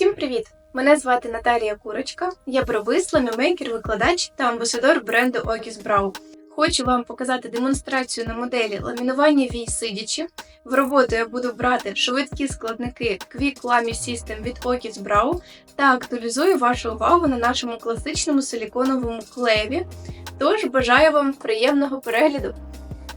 Всім привіт! Мене звати Наталія Курочка. Я бровис, ламімейкер, викладач та амбасадор бренду Okis Brow. Хочу вам показати демонстрацію на моделі ламінування вій сидячи. В роботу я буду брати швидкі складники Quick Lamy System від Okis Brow та актуалізую вашу увагу на нашому класичному силіконовому клеєві. Тож бажаю вам приємного перегляду!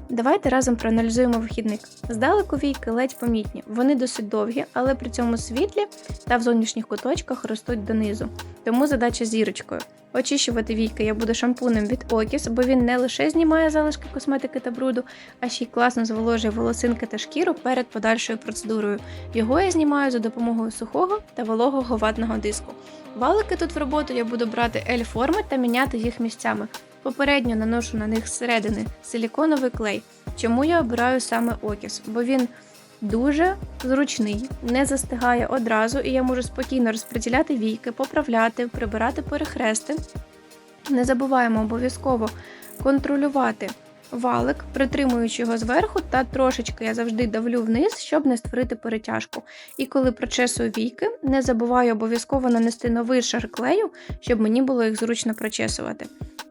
Давайте разом проаналізуємо вихідник. Здалеку війки ледь помітні. Вони досить довгі, але при цьому світлі та в зовнішніх куточках ростуть донизу. Тому задача зірочкою. Очищувати війки я буду шампунем від Окіс, бо він не лише знімає залишки косметики та бруду, а ще й класно зволожує волосинки та шкіру перед подальшою процедурою. Його я знімаю за допомогою сухого та вологого ватного диску. Валики тут в роботу я буду брати L-форми та міняти їх місцями. Попередньо наношу на них зсередини силіконовий клей. Чому я обираю саме Окіс? Бо він дуже зручний, не застигає одразу, і я можу спокійно розподіляти війки, поправляти, прибирати перехрести. Не забуваємо обов'язково контролювати валик, притримуючи його зверху, та трошечки я завжди давлю вниз, щоб не створити перетяжку. І коли прочесую війки, не забуваю обов'язково нанести новий шар клею, щоб мені було їх зручно прочесувати.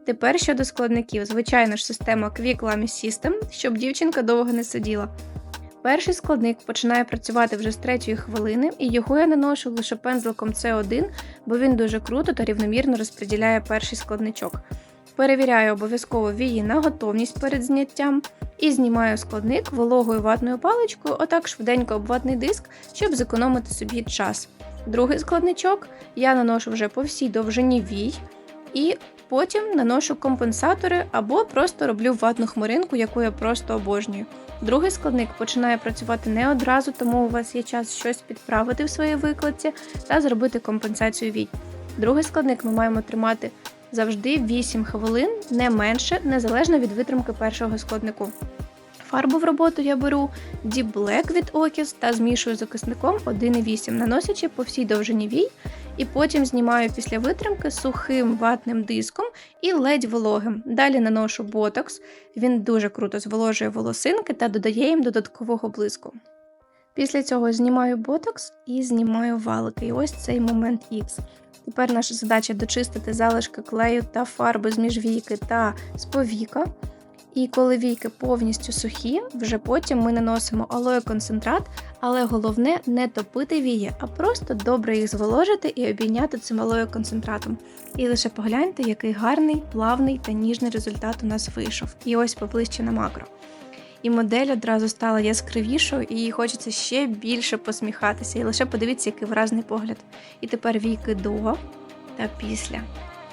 Тепер щодо складників, звичайно ж, система Quick Lamy System, щоб дівчинка довго не сиділа. Перший складник починає працювати вже з третьої хвилини, і його я наношу лише пензликом C1, бо він дуже круто та рівномірно розподіляє перший складничок. Перевіряю обов'язково вії на готовність перед зняттям і знімаю складник вологою ватною паличкою, отак швиденько об ватний диск, щоб зекономити собі час. Другий складничок я наношу вже по всій довжині вій, і потім наношу компенсатори або просто роблю ватну хмаринку, яку я просто обожнюю. Другий складник починає працювати не одразу, тому у вас є час щось підправити в своїй викладці та зробити компенсацію вій. Другий складник ми маємо тримати завжди 8 хвилин, не менше, незалежно від витримки першого складнику. Фарбу в роботу я беру Deep Black від Okis та змішую з окисником 1,8, наносячи по всій довжині вій, і потім знімаю після витримки сухим ватним диском і ледь вологим. Далі наношу ботокс, він дуже круто зволожує волосинки та додає їм додаткового блиску. Після цього знімаю ботокс і знімаю валики. І ось цей момент X. Тепер наша задача дочистити залишки клею та фарби з міжвійки та з повіка. І коли війки повністю сухі, вже потім ми наносимо алоє концентрат, але головне не топити вії, а просто добре їх зволожити і обійняти цим алоє концентратом. І лише погляньте, який гарний, плавний та ніжний результат у нас вийшов. І ось поближче на макро. І модель одразу стала яскравішою, і їй хочеться ще більше посміхатися. І лише подивіться, який вразний погляд. І тепер війки до та після.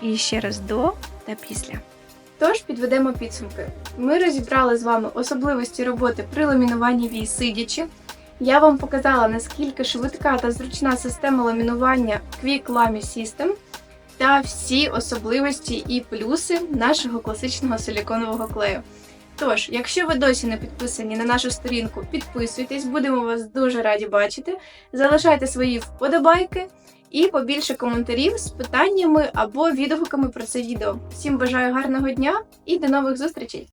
І ще раз до та після. Тож підведемо підсумки. Ми розібрали з вами особливості роботи при ламінуванні вій сидячи. Я вам показала, наскільки швидка та зручна система ламінування Quick Lamy System та всі особливості і плюси нашого класичного силіконового клею. Тож, якщо ви досі не підписані на нашу сторінку, підписуйтесь, будемо вас дуже раді бачити. Залишайте свої вподобайки і побільше коментарів з питаннями або відгуками про це відео. Всім бажаю гарного дня і до нових зустрічей!